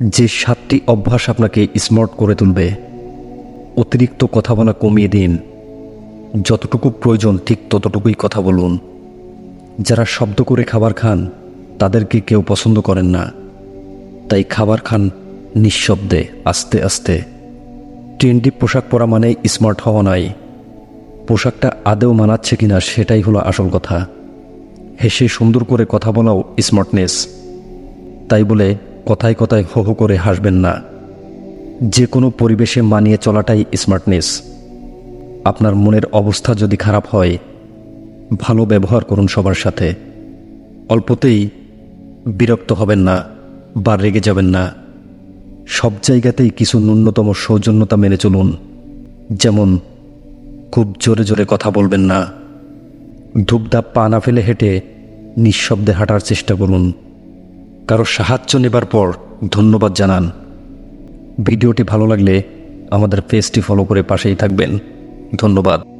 যে সাতটি অভ্যাস আপনাকে স্মার্ট করে তুলবে, অতিরিক্ত কথা বলা কমিয়ে দিন। যতটুকু প্রয়োজন ঠিক ততটুকুই কথা বলুন। যারা শব্দ করে খাবার খান, তাদেরকে কেউ পছন্দ করেন না। তাই খাবার খান নিঃশব্দে, আস্তে আস্তে। ট্রেন্ডি পোশাক পরা মানে স্মার্ট হওয়া নয়। পোশাকটা আদেও মানাচ্ছে কিনা সেটাই হলো আসল কথা। হেসে সুন্দর করে কথা বলাও স্মার্টনেস তাই বলে কথায় কথায় হো হো করে হাসবেন না। যে কোনো পরিবেশে মানিয়ে চলাটাই স্মার্টনেস আপনার মনের অবস্থা যদি খারাপ হয়, ভালো ব্যবহার করুন সবার সাথে। অল্পতেই বিরক্ত হবেন না, বা রেগে যাবেন না। সব জায়গাতেই কিছু ন্যূনতম সৌজন্যতা মেনে চলুন। যেমন, খুব জোরে জোরে কথা বলবেন না। ধূপধাপ পা না ফেলে হেঁটে নিঃশব্দে হাঁটার চেষ্টা করুন। কারও সাহায্য নেবার পর ধন্যবাদ জানান। ভিডিওটি ভালো লাগলে আমাদের পেজটি ফলো করে পাশেই থাকবেন। ধন্যবাদ।